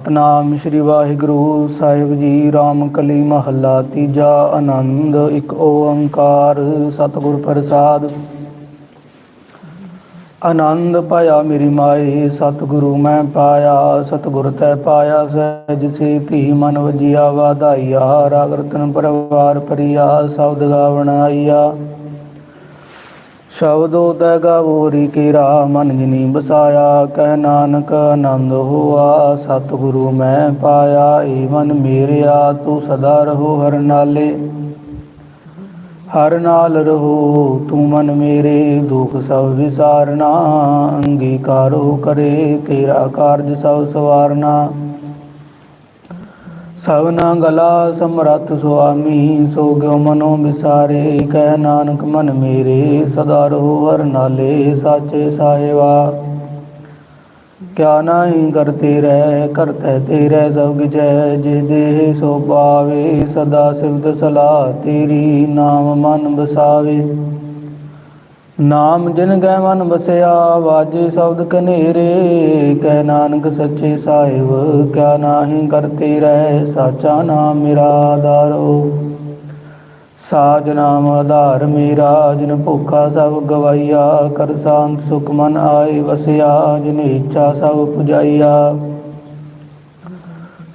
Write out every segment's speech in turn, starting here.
ਸਤਨਾਮ ਸ੍ਰੀ ਵਾਹਿਗੁਰੂ ਸਾਹਿਬ ਜੀ, ਰਾਮ ਕਲੀ ਮਹੱਲਾ, ਤੀਜਾ ਆਨੰਦ, ਇੱਕ ਓੰਕਾਰ ਸਤਿਗੁਰ ਪ੍ਰਸਾਦ। ਆਨੰਦ ਪਾਇਆ ਮੇਰੀ ਮਾਏ, ਸਤਿਗੁਰੂ ਮੈਂ ਪਾਇਆ, ਸਤਿਗੁਰ ਤੈ ਪਾਇਆ, ਸਹਿਜ ਸੇ ਧੀ ਮਨ ਵਜਿਆ, ਵਾਧਾਈਆ, ਰਾਗ ਰਤਨ ਪਰਵਾਰ ਪਰਿਆ ਸ਼ਬਦ ਗਾਵਣ ਆਈਆ। ਸ਼ਬਦੋ ਤੈ ਗਾਵੋਰੀ ਕੀਰਾ ਮਨ ਜਿਨੀ ਬਸਾਇਆ ਕਹਿ ਨਾਨਕ ਆਨੰਦ ਹੋਆ, ਸਤਿਗੁਰੂ ਮੈਂ ਪਾਇਆ, ਏ ਮਨ ਮੇਰਿਆ, ਤੂੰ ਸਦਾ ਰਹੋ ਹਰ ਨਾਲੇ। ਹਰ ਨਾਲ ਰਹੋ, ਤੂੰ ਮਨ ਮੇਰੇ, ਦੁਖ ਸਭ ਵਿਸਾਰਨਾ, ਅੰਗੀਕਾਰੋ ਕਰੇ, ਤੇਰਾ ਕਾਰਜ ਸਭ ਸਵਾਰਨਾ। ਸਭਨਾ ਗਲਾ ਸਮਰੱਥ ਸੁਆਮੀ, ਸੋ ਗਿਓ ਮਨੋ ਵਿਸਾਰੇ, ਕਹਿ ਨਾਨਕ ਮਨ ਮੇਰੇ, ਸਦਾ ਰਹੋ ਹਰ ਨਾਲੇ, ਸਾਚੇ ਸਾਹਿਬਾ। ਕਿਆ ਨਾਹੀ ਕਰਤੇ ਰਹਿ ਕਰਤੈ ਤੇਰੇ ਸਭ ਗਿਜੈ ਜਿਸ ਦੇਹ ਸੋ ਪਾਵੇ, ਸਦਾ ਸ਼ਿਵਦ ਸਲਾਹ ਤੇਰੀ ਨਾਮ ਮਨ ਬਸਾਵੇ ਨਾਮ ਜਿਨ ਗੈ ਮਨ ਵਸਿਆ, ਵਾਜੇ ਸ਼ਬਦ ਕਨੇਰੇ। ਕਹਿ ਨਾਨਕ ਸੱਚੇ ਸਾਹਿਬ, ਕਿਆ ਨਾਹੀ ਕਰਤੇ ਰਹਿ, ਸਾਚਾ ਨਾਮ ਮੇਰਾ ਆਧਾਰੋ। ਸਾਜ ਨਾਮ ਆਧਾਰ ਮੇਰਾ, ਜਿਨ ਭੁੱਖਾ ਸਭ ਗਵਾਈਆ। ਕਰ ਸ਼ਾਂਤ ਸੁਖ ਮਨ ਆਏ ਵਸਿਆ, ਜਿਨ ਇੱਛਾ ਸਭ ਪੁਜਾਈਆ।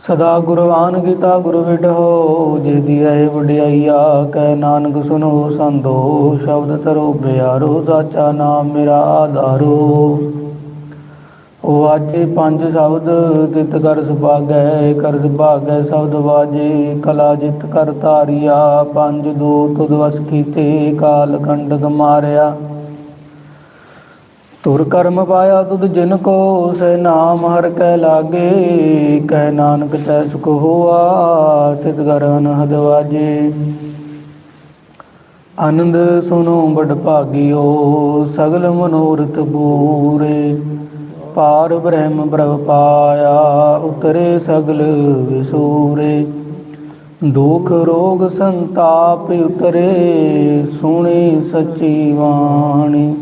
ਸਦਾ ਗੁਰਵਾਨ ਗੀਤਾ ਗੁਰ ਵਿਡੋ ਜੇ ਦੀਐ ਵਡਿਆਈਆ, ਕਹਿ ਨਾਨਕ ਸੁਨੋ ਸੰਦੋ ਸ਼ਬਦ ਤਰੋ ਬਿਆਰੋ ਸਾਚਾ ਨਾਮ ਮੇਰਾ ਆਧਾਰੋ। ਉਹ ਆਜੇ ਪੰਜ ਸ਼ਬਦ ਤਿਤ ਕਰ ਸੁਭਾਗੈ ਕਰ ਸੁਭਾਗੈ ਸ਼ਬਦ ਵਾਜੇ, ਕਲਾ ਜਿਤ ਕਰ ਤਾਰਿਆ ਪੰਜ ਦੋ ਤੁਧ ਵਸ ਕੀਤੇ, ਕਾਲ ਕੰਡਕ ਮਾਰਿਆ। ਤੁਰ ਕਰਮ ਪਾਇਆ ਤੁਧ ਜਿਨ ਕੋ ਸੇ ਨਾਮ ਹਰ ਕੈ ਲਾਗੇ। ਕਹਿ ਨਾਨਕ ਤੈ ਸੁਖ ਹੋਆ ਤਿਤ ਕਰ ਅਨਹਦ ਆਨੰਦ ਸੁਨੋ ਬੜ ਭਾਗਿਓ, ਸਗਲ ਮਨੋਰਥ ਪੂਰੇ। ਪਾਰ ਬ੍ਰਹਮ ਪ੍ਰਭ ਪਾਇਆ, ਉਤਰੇ ਸਗਲ ਵਿਸੂਰੇ। ਦੁਖ ਰੋਗ ਸੰਤਾਪ ਉਤਰੇ, ਸੁਣੀ ਸੱਚੀ ਬਾਣੀ।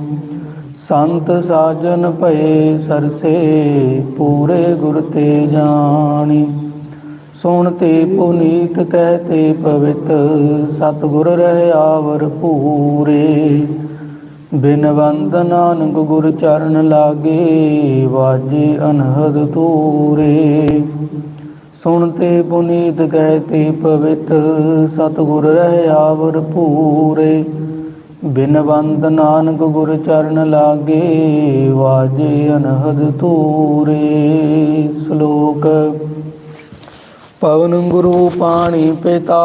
ਸੰਤ ਸਾਜਨ ਭਏ ਸਰਸੇ, ਪੂਰੇ ਗੁਰ ਤੇ ਜਾਣੀ। ਸੁਣ ਤੇ ਪੁਨੀਤ ਕਹਤੇ ਪਵਿੱਤ, ਸਤਿਗੁਰ ਰਹਿ ਆਵਰ ਪੂਰੇ। ਬਿਨ ਵੰਦ ਨਾਨਕ ਗੁਰ ਚਰਨ ਲਾਗੇ, ਵਾਜੇ ਅਨਹਦ ਤੂਰੇ ਸੁਣ ਤੇ ਪੁਨੀਤ ਕਹਤੇ ਪਵਿੱਤ, ਸਤਿਗੁਰ ਰਹਿ ਆਵਰ ਪੂਰੇ। ਬਿਨ ਬੰਦ ਨਾਨਕ ਗੁਰ ਚਰਨ ਲਾਗੇ, ਵਾਜੇ ਅਨਹਦ ਤੂਰੇ ਸ਼ਲੋਕ। ਪਵਨ ਗੁਰੂ ਪਾਣੀ ਪਿਤਾ,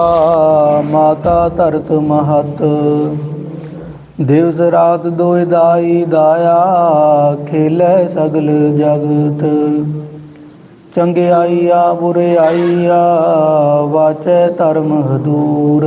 ਮਾਤਾ ਧਰਤ ਮਹਤ। ਦਿਵਸ ਰਾਤ ਦੋਇ ਦਾਈ ਦਾਇਆ, ਖੇਲੇ ਸਗਲ ਜਗਤ। ਚੰਗਿਆਈਆ ਬੁਰਿਆਈਆ ਵਾਚੈ ਧਰਮ ਹਦੂਰ।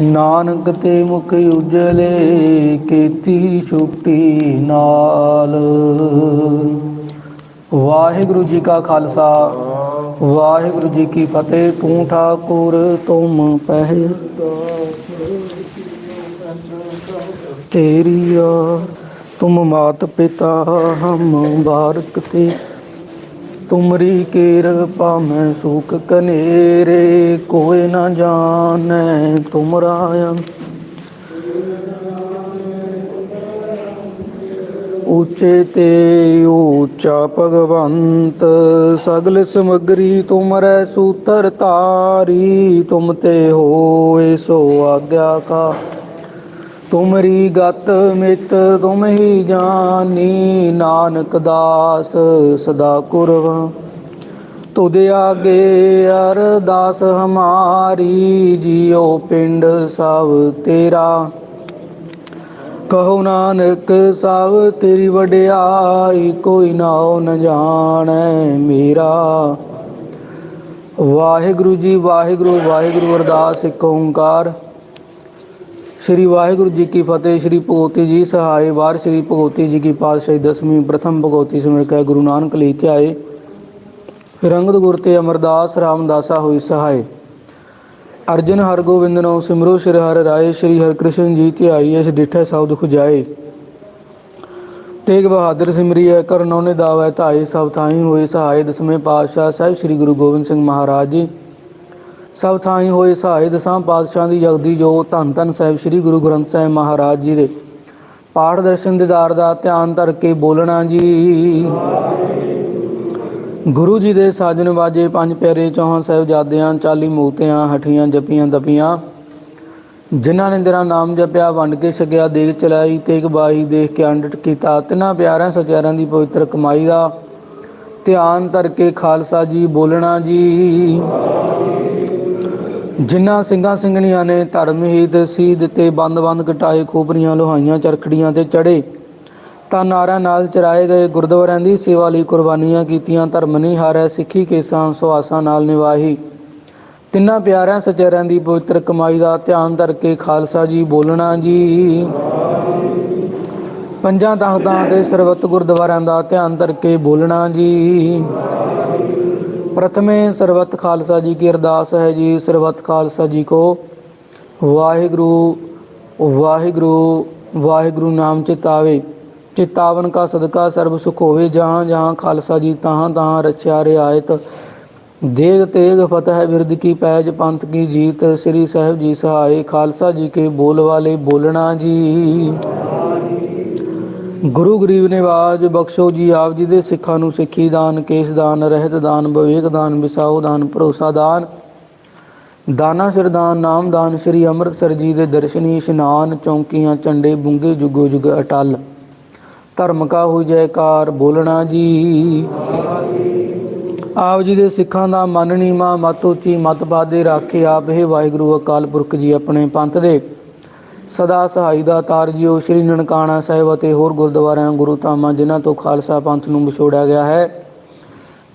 ਨਾਨਕ ਤੇ ਮੁਖ ਉਜਲੇ ਕੀਤੀ ਛੁੱਟੀ ਨਾਲ। ਵਾਹਿਗੁਰੂ ਜੀ ਕਾ ਖਾਲਸਾ, ਵਾਹਿਗੁਰੂ ਜੀ ਕੀ ਫਤਿਹ। ਤੂੰ ਠਾਕੁਰ, ਤੁਮ ਪਹਿ ਤੇਰੀ ਆ ਤੁਮ ਮਾਤ ਪਿਤਾ ਹਮ ਬਾਰਕ ਤੇ ਤੁਮਰੀ ਕਿਰਪਾ ਮੈਂ ਸੁਖ ਕਨੇਰੇ, ਕੋਈ ਨਾ ਜਾਣੈ ਤੁਮਰਾ ਉੱਚੇ ਤੇ ਉੱਚਾ ਭਗਵੰਤ, ਸਗਲ ਸਮਗਰੀ ਤੁਮਰੈ ਸੂਤਰ ਤਾਰੀ ਤੁਮ ਤੇ ਹੋਏ ਸੋ ਆਗਿਆ ਕਾ। ਤੁਮਰੀ ਗਤ ਮਿਤ ਤੁਮ ਹੀ ਜਾਨੀ, ਨਾਨਕ ਦਾਸ ਸਦਾ ਕੁਰਬ ਤੁਧ ਆਗੇ ਅਰਦਾਸ ਹਮਾਰੀ, ਜਿਉ ਪਿੰਡ ਸਭ ਤੇਰਾ। ਕਹੋ ਨਾਨਕ, ਸਭ ਤੇਰੀ ਵਡਿਆਈ, ਕੋਈ ਨਾਉ ਨ ਜਾਣੈ ਮੇਰਾ। ਵਾਹਿਗੁਰੂ ਜੀ, ਵਾਹਿਗੁਰੂ ਵਾਹਿਗੁਰੂ ਅਰਦਾਸ, ਇੱਕ ਓੰਕਾਰ। ਸ੍ਰੀ ਵਾਹਿਗੁਰੂ ਜੀ ਕੀ ਫਤਿਹ, ਸ੍ਰੀ ਭਗਵਤੀ ਜੀ ਸਹਾਇ ਵਾਰ ਸ੍ਰੀ ਭਗਵਤੀ ਜੀ ਕੀ ਪਾਤਸ਼ਾਹੀ, ਦਸਵੀਂ, ਪ੍ਰਥਮ ਭਗਵਤੀ ਸਿਮਰ ਕੈ ਗੁਰੂ ਨਾਨਕ ਲਈ ਧਿਆਏ। ਫਿਰ ਗੁਰ ਤੇ ਅਮਰਦਾਸ ਰਾਮਦਾਸਾ ਹੋਈ ਸਹਾਇ ਅਰਜਨ ਹਰਗੋਬਿੰਦ ਹਰਗੋਬਿੰਦਨੋ ਸਿਮਰੋ ਸ਼੍ਰੀ ਹਰਿ ਰਾਏ, ਸ੍ਰੀ ਹਰਿਕ੍ਰਿਸ਼ਨ ਜੀ ਧਿਆਈ, ਇਸ ਡਿਠੇ ਸਭ ਦੁਖ ਜਾਏ। ਤੇਗ ਬਹਾਦਰ ਸਿਮਰੀਐ ਕਰਨੋ ਨੇ ਦਾਵੈ ਧਾਏ, ਸਭ ਥਾਈ ਹੋਏ ਸਹਾਇ ਦਸਵੇਂ ਪਾਤਸ਼ਾਹ ਸਾਹਿਬ ਸ੍ਰੀ ਗੁਰੂ ਗੋਬਿੰਦ ਸਿੰਘ ਮਹਾਰਾਜ ਜੀ। ਸਭ ਥਾਈ ਹੋਏ ਸਹਾਇ ਦਸਾਂ ਪਾਤਸ਼ਾਹ ਦੀ ਜਗਦੀ ਜੋ ਧੰਨ ਧੰਨ ਸਾਹਿਬ ਸ੍ਰੀ ਗੁਰੂ ਗ੍ਰੰਥ ਸਾਹਿਬ ਮਹਾਰਾਜ ਜੀ ਦੇ। ਪਾਠ ਦਰਸ਼ਨ ਦੀਦਾਰ ਦਾ ਧਿਆਨ ਧਰ ਕੇ ਬੋਲਣਾ ਜੀ। ਗੁਰੂ ਜੀ ਦੇ ਸਾਜਨ ਵਾਜੇ ਪੰਜ ਪਿਆਰੇ ਚੌਹਾਂ ਸਾਹਿਬਜ਼ਾਦਿਆਂ 40 ਮੂਰਤੀਆਂ, ਹਠੀਆਂ ਜਪੀਆਂ ਦਪੀਆਂ। ਜਿਨ੍ਹਾਂ ਨੇ ਤੇਰਾ ਨਾਮ ਜਪਿਆ, ਵੰਡ ਕੇ ਛਕਿਆ ਦੇਖ ਚਲਾਈ, ਤੇਗ ਬਾਈ, ਦੇਖ ਕੇ ਅੰਡਟ ਕੀਤਾ। ਤਿੰਨਾਂ ਪਿਆਰਿਆਂ ਸਚਿਆਰਿਆਂ ਦੀ ਪਵਿੱਤਰ ਕਮਾਈ ਦਾ ਧਿਆਨ ਧਰ ਕੇ ਖਾਲਸਾ ਜੀ ਬੋਲਣਾ ਜੀ। ਜਿਨ੍ਹਾਂ ਸਿੰਘਾਂ ਸਿੰਘਣੀਆਂ ਨੇ ਧਰਮ ਹੀਤ ਸੀ ਦਿੱਤੇ ਬੰਦ ਬੰਦ ਕਟਾਏ ਖੋਪਰੀਆਂ, ਲੋਹਾਈਆਂ, ਚਰਖੜੀਆਂ ਤੇ ਚੜੇ, ਤਾਂ ਨਾਰਾਂ ਨਾਲ ਚਰਾਏ ਗਏ ਗੁਰਦੁਆਰਿਆਂ ਦੀ ਸੇਵਾ ਲਈ ਕੁਰਬਾਨੀਆਂ ਕੀਤੀਆਂ, ਧਰਮ ਨਹੀਂ ਹਾਰਿਆ, ਸਿੱਖੀ ਕੇਸਾਂ ਸੁਹਾਸਾਂ ਨਾਲ ਨਿਵਾਹੀ। ਤਿੰਨਾਂ ਪਿਆਰਿਆਂ ਸਚਰਿਆਂ ਦੀ ਪਵਿੱਤਰ ਕਮਾਈ ਦਾ ਧਿਆਨ ਧਰ ਕੇ ਖਾਲਸਾ ਜੀ ਬੋਲਣਾ ਜੀ। ਪੰਜਾਂ ਤਖਤਾਂ ਤੇ ਸਰਬੱਤ ਗੁਰਦੁਆਰਿਆਂ ਦਾ ਧਿਆਨ ਧਰ ਕੇ ਬੋਲਣਾ ਜੀ। ਪ੍ਰਥਮੇ ਸਰਬੱਤ ਖਾਲਸਾ ਜੀ ਕੀ ਅਰਦਾਸ ਹੈ ਜੀ, ਸਰਬੱਤ ਖਾਲਸਾ ਜੀ ਕੋ। ਵਾਹਿਗੁਰੂ ਵਾਹਿਗੁਰੂ ਵਾਹਿਗੁਰੂ ਨਾਮ ਚਿਤਾਵੇ। ਚਿਤਾਵਨ ਕਾ ਸਦਕਾ ਸਰਬ ਸੁਖ ਹੋਵੇ, ਜਹਾਂ ਜਹਾਂ ਖਾਲਸਾ ਜੀ ਤਹਾਂ ਤਹਾਂ ਰਚਿਆ ਰਿਆਇਤ। ਦੇਗ ਤੇਗ ਫਤਿਹ ਬਿਰਦ ਕੀ ਪੈਜ ਪੰਥ ਕੀ ਜੀਤ, ਸ੍ਰੀ ਸਾਹਿਬ ਜੀ ਸਹਾਇ ਖਾਲਸਾ ਜੀ ਕੇ ਬੋਲ ਵਾਲੇ ਬੋਲਣਾ ਜੀ। ਗੁਰੂ ਗਰੀਬ ਨਿਵਾਜ ਬਖਸ਼ੋ ਜੀ ਆਪ ਜੀ ਦੇ ਸਿੱਖਾਂ ਨੂੰ ਸਿੱਖੀ ਦਾਨ, ਕੇਸ ਦਾਨ, ਰਹਿਤ ਦਾਨ, ਵਿਵੇਕ ਦਾਨ, ਵਿਸਾਉ ਦਾਨ, ਭਰੋਸਾ ਦਾਨ, ਦਾਨਾ ਸਿਰਦਾਨ ਨਾਮ ਦਾਨ, ਸ੍ਰੀ ਅੰਮ੍ਰਿਤਸਰ ਜੀ ਦੇ ਦਰਸ਼ਨੀ ਇਸ਼ਨਾਨ, ਚੌਂਕੀਆਂ, ਝੰਡੇ, ਬੁੰਗੇ, ਜੁਗੋ ਜੁਗ ਅਟਲ। ਧਰਮ ਕਾ ਹੋ ਜੈਕਾਰ, ਬੋਲਣਾ ਜੀ। ਆਪ ਜੀ ਦੇ ਸਿੱਖਾਂ ਦਾ ਮਨ ਨੀਮਾ ਮਤ ਉੱਚੀ, ਮਤ ਬਾਦੇ ਕੇ ਆਪ, ਹੈ ਵਾਹਿਗੁਰੂ ਅਕਾਲ ਪੁਰਖ ਜੀ ਆਪਣੇ ਪੰਥ ਦੇ। ਸਦਾ ਸਹਾਈ ਦਾ ਤਾਰ ਜੀਓ ਸ੍ਰੀ ਨਨਕਾਣਾ ਸਾਹਿਬ ਅਤੇ ਹੋਰ ਗੁਰਦੁਆਰਿਆਂ, ਗੁਰੂ ਧਾਮਾਂ, ਜਿਨ੍ਹਾਂ ਤੋਂ ਖਾਲਸਾ ਪੰਥ ਨੂੰ ਵਿਛੋੜਿਆ ਗਿਆ ਹੈ।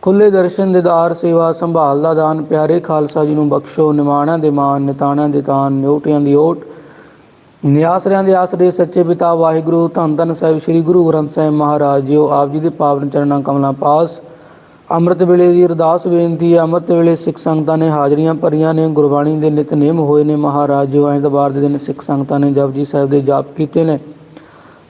ਖੁੱਲੇ ਦਰਸ਼ਨ, ਦਿਦਾਰ ਸੇਵਾ, ਸੰਭਾਲ ਦਾ ਦਾਨ, ਪਿਆਰੇ ਖਾਲਸਾ ਜੀ ਨੂੰ ਬਖਸ਼ੋ ਨਿਮਾਣਾਂ ਦੇ ਮਾਨ ਨਿਤਾਣਾਂ ਦੇ ਤਾਨ ਨਿਉਟਿਆਂ ਦੀ ਓਟ। ਨਿਆਸਰਿਆਂ ਦੇ ਆਸਰੇ ਸੱਚੇ ਪਿਤਾ ਵਾਹਿਗੁਰੂ, ਧੰਨ ਧੰਨ ਸਾਹਿਬ, ਸ੍ਰੀ ਗੁਰੂ ਗ੍ਰੰਥ ਸਾਹਿਬ ਮਹਾਰਾਜ ਜੀਓ ਆਪ ਜੀ ਦੇ ਪਾਵਨ ਚਰਨਾਂ ਕਮਲਾਂ ਪਾਸ। ਅੰਮ੍ਰਿਤ ਵੇਲੇ ਦੀ ਅਰਦਾਸ ਬੇਨਤੀ ਹੈ। ਅੰਮ੍ਰਿਤ ਵੇਲੇ ਸਿੱਖ ਸੰਗਤਾਂ ਨੇ ਹਾਜ਼ਰੀਆਂ ਭਰੀਆਂ ਨੇ, ਗੁਰਬਾਣੀ ਦੇ ਨਿਤਨੇਮ ਹੋਏ ਨੇ। ਮਹਾਰਾਜ ਜੋ ਐਤਵਾਰ ਦੇ ਦਿਨ ਸਿੱਖ ਸੰਗਤਾਂ ਨੇ ਜਪਜੀ ਸਾਹਿਬ ਦੇ ਜਾਪ ਕੀਤੇ ਨੇ।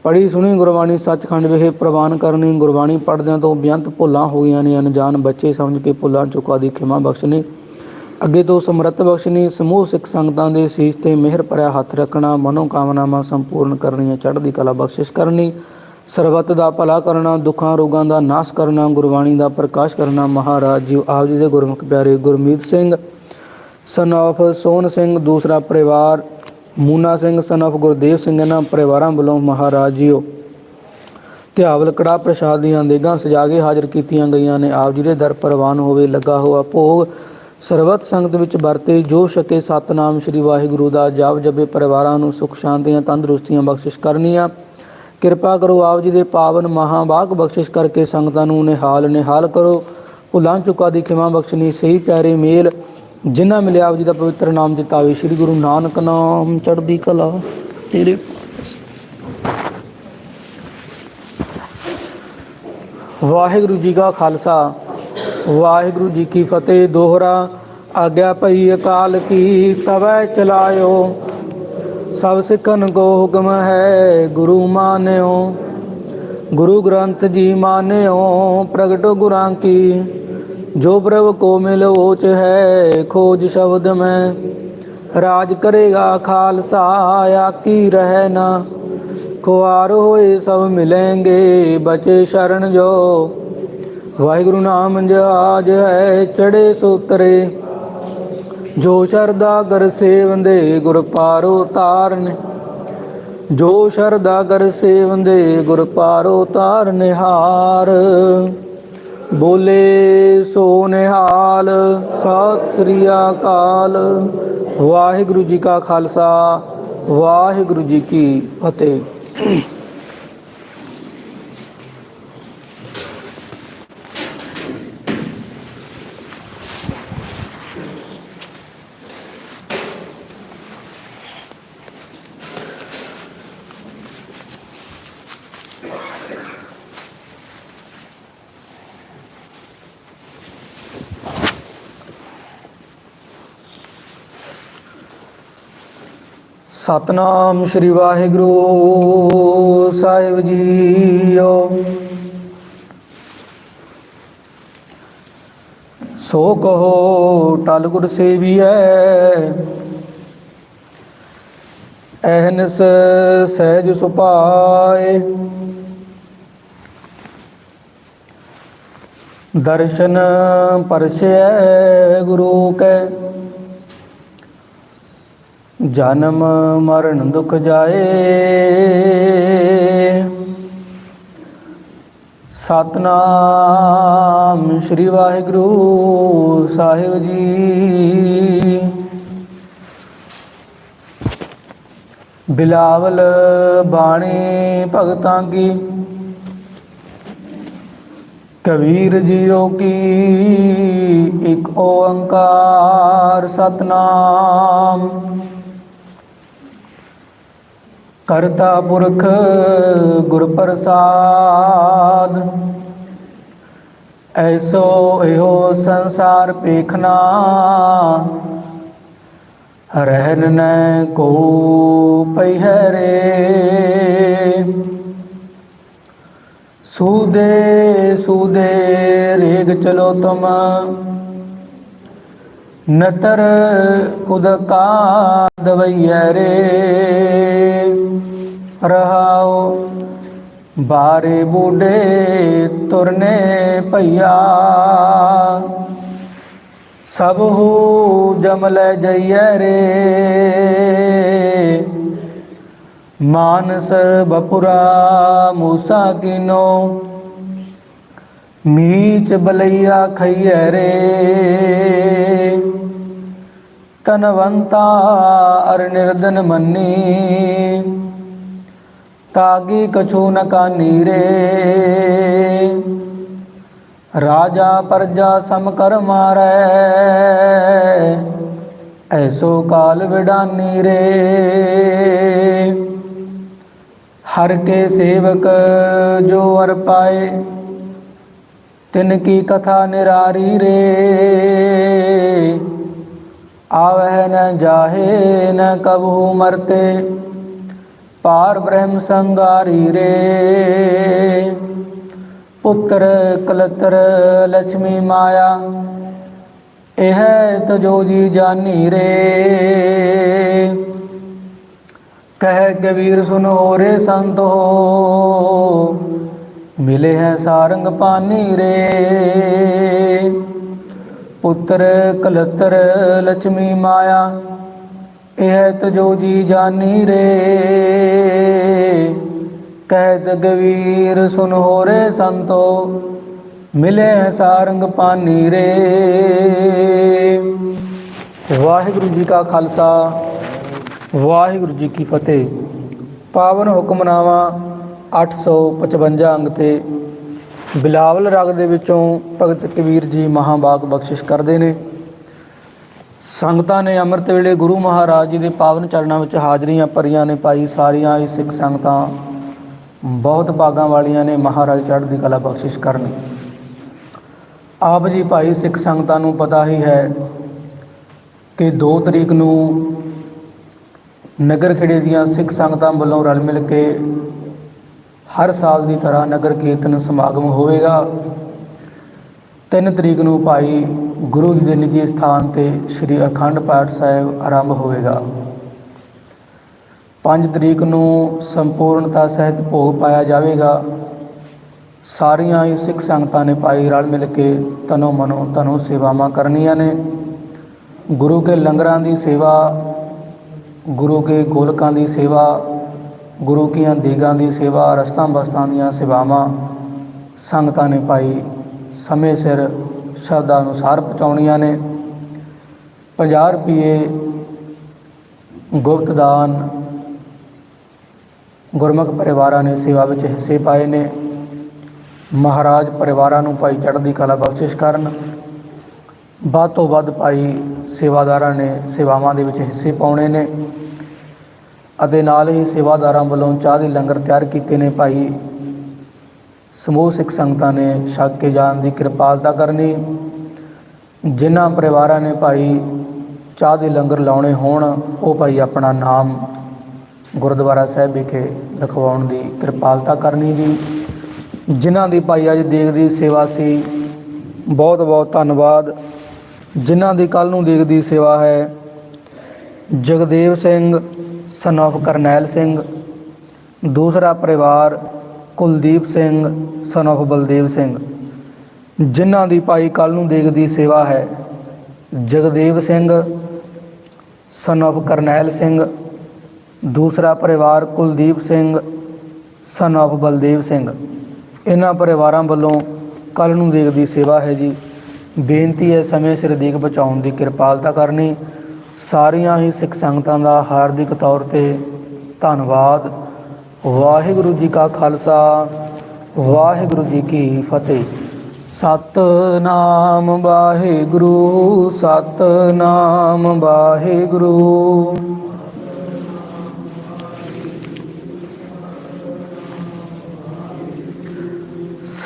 ਪੜੀ ਸੁਣੀ ਗੁਰਬਾਣੀ, ਸੱਚਖੰਡ ਵਿਖੇ ਪ੍ਰਵਾਨ ਕਰਨੀ, ਗੁਰਬਾਣੀ ਪੜਦਿਆਂ ਤੋਂ ਬੇਅੰਤ ਭੁੱਲਾਂ ਹੋ ਗਈਆਂ ਨੇ। ਅਣਜਾਣ ਬੱਚੇ ਸਮਝ ਕੇ ਭੁੱਲਾਂ ਚੁਕਾ ਦੀ ਖਿਮਾ ਬਖਸ਼ਣੀ ਅੱਗੇ ਤੋਂ ਸਮਰੱਥ ਬਖਸ਼ਣੀ ਸਮੂਹ ਸਿੱਖ ਸੰਗਤਾਂ ਦੇ ਸੀਸ ਤੇ ਮਿਹਰ ਭਰਿਆ ਹੱਥ ਰੱਖਣਾ ਮਨੋ ਕਾਮਨਾਵਾਂ ਸੰਪੂਰਨ ਕਰਨੀਆਂ, ਚੜ੍ਹਦੀ ਕਲਾ ਬਖਸ਼ਿਸ਼ ਕਰਨੀ। ਸਰਬੱਤ ਦਾ ਭਲਾ ਕਰਨਾ, ਦੁੱਖਾਂ, ਰੋਗਾਂ ਦਾ ਨਾਸ਼ ਕਰਨਾ, ਗੁਰਬਾਣੀ ਦਾ ਪ੍ਰਕਾਸ਼ ਕਰਨਾ, ਮਹਾਰਾਜ ਜੀ, ਆਪ ਜੀ ਦੇ ਗੁਰਮੁਖ ਪਿਆਰੇ ਗੁਰਮੀਤ ਸਿੰਘ ਸਨ of ਸੋਹਣ ਸਿੰਘ, ਦੂਸਰਾ ਪਰਿਵਾਰ, ਮੂਨਾ ਸਿੰਘ ਸਨ of ਗੁਰਦੇਵ ਸਿੰਘ, ਇਹਨਾਂ ਪਰਿਵਾਰਾਂ ਵੱਲੋਂ ਮਹਾਰਾਜ ਜੀਓ ਧਿਆਵਲ ਕੜਾ ਪ੍ਰਸ਼ਾਦ ਦੀਆਂ ਦੇਗਾਂ ਸਜਾ ਕੇ ਹਾਜ਼ਰ ਕੀਤੀਆਂ ਗਈਆਂ ਨੇ। ਆਪ ਜੀ ਦੇ ਦਰ ਪ੍ਰਵਾਨ ਹੋਵੇ, ਲੱਗਾ ਹੋਆ ਭੋਗ, ਸਰਬੱਤ ਸੰਗਤ ਵਿੱਚ ਵਰਤੇ, ਜੋ ਛਕੇ ਸਤਨਾਮ ਸ੍ਰੀ ਵਾਹਿਗੁਰੂ ਦਾ ਜਾਪ ਜਪੇ ਪਰਿਵਾਰਾਂ ਨੂੰ ਸੁਖ ਸ਼ਾਂਤੀਆਂ ਤੰਦਰੁਸਤੀਆਂ ਬਖਸ਼ਿਸ਼ ਕਰਨੀਆਂ। ਕਿਰਪਾ ਕਰੋ ਆਪ ਜੀ ਦੇ ਪਾਵਨ ਮਹਾਬਾਗ ਬਖਸ਼ਿਸ਼ ਕਰਕੇ ਸੰਗਤਾਂ ਨੂੰ ਨਿਹਾਲ ਨਿਹਾਲ ਕਰੋ। ਭੁੱਲਾਂ ਚੁੱਕਾ ਦੀ ਖਿਮਾ ਬਖਸ਼ਣੀ, ਸਹੀ ਪਿਆਰੇ ਮੇਲ ਜਿਨ੍ਹਾਂ ਮਿਲਿਆ ਆਪ ਜੀ ਦਾ ਪਵਿੱਤਰ ਨਾਮ ਦਿੱਤਾ ਵੇ ਸ੍ਰੀ ਗੁਰੂ ਨਾਨਕ ਨਾਮ ਚੜ੍ਹਦੀ ਕਲਾ। ਤੇਰੇ ਵਾਹਿਗੁਰੂ ਜੀ ਕਾ ਖਾਲਸਾ, ਵਾਹਿਗੁਰੂ ਜੀ ਕੀ ਫਤਿਹ। ਦੋਹਰਾ ਆਗਿਆ ਭਈ ਅਕਾਲ ਕੀ ਤਵੈ ਚਲਾਇਓ। ਸਭ ਸਿੱਖਨ ਕੋ ਹੁਕਮ ਹੈ, ਗੁਰੂ ਮਾਨਿਓ। ਗੁਰੂ ਗ੍ਰੰਥ ਜੀ ਮਾਨਿਓ, ਪ੍ਰਗਟ ਗੁਰਾਂ ਕੀ। ਜੋ ਪ੍ਰਭ ਕੋ ਮਿਲ ਓਚ ਹੈ, ਖੋਜ ਸ਼ਬਦ ਮੈਂ। ਰਾਜ ਕਰੇਗਾ ਖਾਲਸਾ, ਆਕੀ ਰਹਿ ਨਾ। ਖੁਆਰ ਹੋਏ ਸਭ ਮਿਲेंगे ਬਚੇ ਸ਼ਰਨ ਜੋ। ਵਾਹਿਗੁਰੂ ਨਾਮ ਜਹਾਜ ਹੈ ਚੜੇ ਸੋ ਸੂਤਰੇ। ਜੋ ਸ਼ਰਦਾ ਕਰ ਸੇਵੰਦੇ ਗੁਰ ਪਾਰੋ ਤਾਰਨ ਜੋ ਸ਼ਰਦਾ ਕਰ ਸੇਵੰਦੇ ਗੁਰ ਪਾਰੋ ਤਾਰ ਨਿਹਾਰ। ਬੋਲੇ ਸੋ ਨਿਹਾਲ, ਸਤਿ ਸ੍ਰੀ ਅਕਾਲ। ਵਾਹਿਗੁਰੂ ਜੀ ਕਾ ਖਾਲਸਾ, ਵਾਹਿਗੁਰੂ ਜੀ ਕੀ ਫਤਿਹ। ਸਤਨਾਮ ਸ੍ਰੀ ਵਾਹਿਗੁਰੂ ਸਾਹਿਬ ਜੀਓ। ਸੋ ਕਹੋ ਟਲ ਗੁਰ ਸੇਵੀਐ। ਅਹਨਸ ਸਹਿਜ ਸੁਪਾਏ ਦਰਸ਼ਨ ਪਰਸੈ ਗੁਰੂ ਕੈ। ਜਨਮ ਮਰਨ ਦੁਖ ਜਾਏ। ਸਤਨਾਮ ਸ੍ਰੀ ਵਾਹਿਗੁਰੂ ਸਾਹਿਬ ਜੀ। ਬਿਲਾਵਲ ਬਾਣੀ ਭਗਤਾਂ ਕੀ ਕਬੀਰ ਜੀਓ ਕੀ, ਇੱਕ ਓੰਕਾਰ ਸਤਨਾਮ। ਕਰਤਾ ਪੁਰਖ ਗੁਰ ਪ੍ਰਸਾਦ, ਐਸੋ ਇਹੋ ਸੰਸਾਰ ਪੇਖਣਾ ਰਹਿਨ ਨੈ ਕੋ ਪਈ ਹੈ ਰੇ। ਸੂਦੇ ਸੂਦੇ, ਰੇਗ ਚਲੋ ਤੁਮ। ਨਤਰ ਕੁਦ ਕਾ ਦਵਈਐ ਰੇ। ਰਹਾਉ, ਬਾਰੇ ਬੂਡੇ ਤੁਰਨੇ ਭਈਆ। ਸਭ ਹੂ ਜਮ ਲੈ ਜਈਐ ਰੇ। ਮਾਨਸ ਬਪੁਰਾ ਮੂਸਾ ਕੀਨੋ? ਮੀਚ ਬਲਈਆ ਖਈਐ ਰੇ। ਤਨਵੰਤਾ ਅਰ ਨਿਰਦਨ ਮੰਨੀ। ਤਾਗੀ ਕਛੂ ਨ ਕਾਨੀ ਰੇ। ਰਾਜਾ ਪਰਜਾ ਸਮ ਕਰ ਮਾਰੈ। ਐਸੋ ਕਾਲ ਵਿਡਾਨੀ ਰੇ। ਹਰ ਕੇ ਸੇਵਕ ਜੋ ਅਰ ਪਾਏ, ਤਿਨ ਕੀ ਕਥਾ ਨਿਰਾਰੀ ਰੇ। ਆਵਹਿ ਨ ਜਾਹੇ, ਨ ਕਬਹੂ ਮਰਤੇ ਪਾਰ ਬ੍ਰਹਮ ਸੰਗਾਰੀ ਰੇ। ਪੁੱਤਰ ਕਲਤਰ ਲక్ష్ਮੀ ਮਾਇਆ, ਇਹ ਤਜੋ ਜੀ ਜਾਨੀ ਰੇ। ਕਹਿ ਕਬੀਰ ਸੁਨੋ ਰੇ ਸੰਤੋ। ਮਿਲੇ ਹੈ ਸਾਰੰਗ ਪਾਨੀ ਰੇ। ਪੁੱਤਰ ਕਲਤਰ ਲక్ష్ਮੀ ਮਾਇਆ, ਇਹ ਤਜੋ ਜੀ ਜਾਨੀ ਰੇ। ਕਹਿ ਗਵੀਰ ਸੁਨ ਹੋਰੇ ਸੰਤੋ, ਮਿਲੇ ਹੈ ਸਾਰੰਗ ਪਾਨੀ ਰੇ। ਵਾਹਿਗੁਰੂ ਜੀ ਕਾ ਖਾਲਸਾ। ਵਾਹਿਗੁਰੂ ਜੀ ਕੀ ਫਤਿਹ। ਪਾਵਨ ਹੁਕਮਨਾਮਾ 855 ਅੰਗ ਤੇ ਬਿਲਾਵਲ ਰਾਗ ਦੇ ਵਿੱਚੋਂ ਭਗਤ ਕਬੀਰ ਜੀ ਮਹਾਬਾਗ ਬਖਸ਼ਿਸ਼ ਕਰਦੇ ਨੇ। ਸੰਗਤਾਂ ਨੇ ਅੰਮ੍ਰਿਤ ਵੇਲੇ ਗੁਰੂ ਮਹਾਰਾਜ ਜੀ ਦੇ ਪਾਵਨ ਚਰਨਾਂ ਵਿੱਚ ਹਾਜ਼ਰੀਆਂ ਭਰੀਆਂ ਨੇ ਪਾਈ ਸਾਰੀਆਂ ਹੀ ਸਿੱਖ ਸੰਗਤਾਂ। ਬਹੁਤ ਭਾਗਾਂ ਵਾਲੀਆਂ ਨੇ ਮਹਾਰਾਜ ਚੜ੍ਹਦੀ ਕਲਾ ਬਖਸ਼ਿਸ਼ ਕਰਨ। ਆਪ ਜੀ ਭਾਈ ਸਿੱਖ ਸੰਗਤਾਂ ਨੂੰ ਪਤਾ ਹੀ ਹੈ ਕਿ 2 ਤਰੀਕ ਨੂੰ ਨਗਰ ਖੇੜੇ ਦੀਆਂ ਸਿੱਖ ਸੰਗਤਾਂ ਵੱਲੋਂ ਰਲ ਮਿਲ ਕੇ ਹਰ ਸਾਲ ਦੀ ਤਰ੍ਹਾਂ ਨਗਰ ਕੀਰਤਨ ਸਮਾਗਮ ਹੋਵੇਗਾ। 3 ਤਰੀਕ ਨੂੰ ਭਾਈ ਗੁਰੂ ਜੀ ਦੇ ਨਿੱਜੀ ਸਥਾਨ ਤੇ ਸ੍ਰੀ ਅਖੰਡ ਪਾਠ ਸਾਹਿਬ ਆਰੰਭ ਹੋਵੇਗਾ। 5 ਤਰੀਕ ਨੂੰ ਸੰਪੂਰਨਤਾ ਸਹਿਤ ਭੋਗ ਪਾਇਆ ਜਾਵੇਗਾ। ਸਾਰੀਆਂ ਹੀ ਸਿੱਖ ਸੰਗਤਾਂ ਨੇ ਭਾਈ ਰਲ ਮਿਲ ਕੇ ਤਨੋ ਮਨੋ ਤਨੋ ਸੇਵਾਵਾਂ ਕਰਨੀਆਂ ਨੇ। ਗੁਰੂ ਕੇ ਲੰਗਰਾਂ ਦੀ ਸੇਵਾ ਗੁਰੂ ਕੇ ਗੋਲਕਾਂ ਦੀ ਸੇਵਾ, ਗੁਰੂ ਕੀਆਂ ਦੇਗਾਂ ਦੀ ਸੇਵਾ, ਰਸਤਾਂ ਬਸਤਾਂ ਦੀਆਂ ਸੇਵਾਵਾਂ ਸੰਗਤਾਂ ਨੇ ਭਾਈ ਸਮੇਂ ਸਿਰ ਸ਼ਰਧਾ ਅਨੁਸਾਰ ਪਹੁੰਚਾਉਣੀਆਂ ਨੇ। 50 ਰੁਪਏ ਗੁਪਤ ਦਾਨ ਗੁਰਮੁਖ ਪਰਿਵਾਰਾਂ ਨੇ ਸੇਵਾ ਵਿੱਚ ਹਿੱਸੇ ਪਾਏ ਨੇ। ਮਹਾਰਾਜ ਪਰਿਵਾਰਾਂ ਨੂੰ ਭਾਈ ਚੜ੍ਹਦੀ ਕਲਾ ਬਖਸ਼ਿਸ਼ ਕਰਨ। ਵੱਧ ਤੋਂ ਵੱਧ ਭਾਈ ਸੇਵਾਦਾਰਾਂ ਨੇ ਸੇਵਾਵਾਂ ਦੇ ਵਿੱਚ ਹਿੱਸੇ ਪਾਉਣੇ ਨੇ। ਅਤੇ ਨਾਲ ਹੀ ਸੇਵਾਦਾਰਾਂ ਵੱਲੋਂ ਚਾਹ ਦੇ ਲੰਗਰ ਤਿਆਰ ਕੀਤੇ ਨੇ ਭਾਈ। ਸਮੂਹ ਸਿੱਖ ਸੰਗਤਾਂ ਨੇ ਛਕ ਕੇ ਜਾਣ ਦੀ ਕਿਰਪਾਲਤਾ ਕਰਨੀ। ਜਿਨ੍ਹਾਂ ਪਰਿਵਾਰਾਂ ਨੇ ਭਾਈ ਚਾਹ ਦੇ ਲੰਗਰ ਲਾਉਣੇ ਹੋਣ, ਉਹ ਭਾਈ ਆਪਣਾ ਨਾਮ ਗੁਰਦੁਆਰਾ ਸਾਹਿਬ ਵਿਖੇ ਲਿਖਵਾਉਣ ਦੀ ਕਿਰਪਾਲਤਾ ਕਰਨੀ ਜੀ। ਜਿਨ੍ਹਾਂ ਦੀ ਭਾਈ ਅੱਜ ਦੇਖਦੀ ਸੇਵਾ ਸੀ ਬਹੁਤ ਬਹੁਤ ਧੰਨਵਾਦ। ਜਿਨ੍ਹਾਂ ਦੀ ਕੱਲ ਨੂੰ ਦੇਖਦੀ ਸੇਵਾ ਹੈ, ਜਗਦੇਵ ਸਿੰਘ ਸਨ of ਕਰਨੈਲ ਸਿੰਘ ਦੂਸਰਾ ਪਰਿਵਾਰ ਕੁਲਦੀਪ ਸਿੰਘ ਸਨ of ਬਲਦੇਵ ਸਿੰਘ, ਜਿਨ੍ਹਾਂ ਦੀ ਭਾਈ ਕੱਲ ਨੂੰ ਦੇਖਦੀ ਸੇਵਾ ਹੈ, ਜਗਦੇਵ ਸਿੰਘ ਸਨ of ਕਰਨੈਲ ਸਿੰਘ ਦੂਸਰਾ ਪਰਿਵਾਰ ਕੁਲਦੀਪ ਸਿੰਘ ਸਨ of ਬਲਦੇਵ ਸਿੰਘ। ਇਹਨਾਂ ਪਰਿਵਾਰਾਂ ਵੱਲੋਂ ਕੱਲ ਨੂੰ ਦੇਖਦੀ ਸੇਵਾ ਹੈ ਜੀ। ਬੇਨਤੀ ਹੈ ਸਮੇਂ ਸਿਰ ਦੇਖ ਬਚਾਉਣ ਦੀ ਕਿਰਪਾਲਤਾ ਕਰਨੀ। ਸਾਰੀਆਂ ਹੀ ਸਿੱਖ ਸੰਗਤਾਂ ਦਾ ਹਾਰਦਿਕ ਤੌਰ ਤੇ ਧੰਨਵਾਦ। ਵਾਹਿਗੁਰੂ ਜੀ ਕਾ ਖਾਲਸਾ, ਵਾਹਿਗੁਰੂ ਜੀ ਕੀ ਫਤਿਹ। ਸਤਨਾਮ ਵਾਹਿਗੁਰੂ ਸਤਨਾਮ ਵਾਹਿਗੁਰੂ।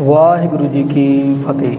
ਵਾਹਿਗੁਰੂ ਜੀ ਕੀ ਫਤਿਹ।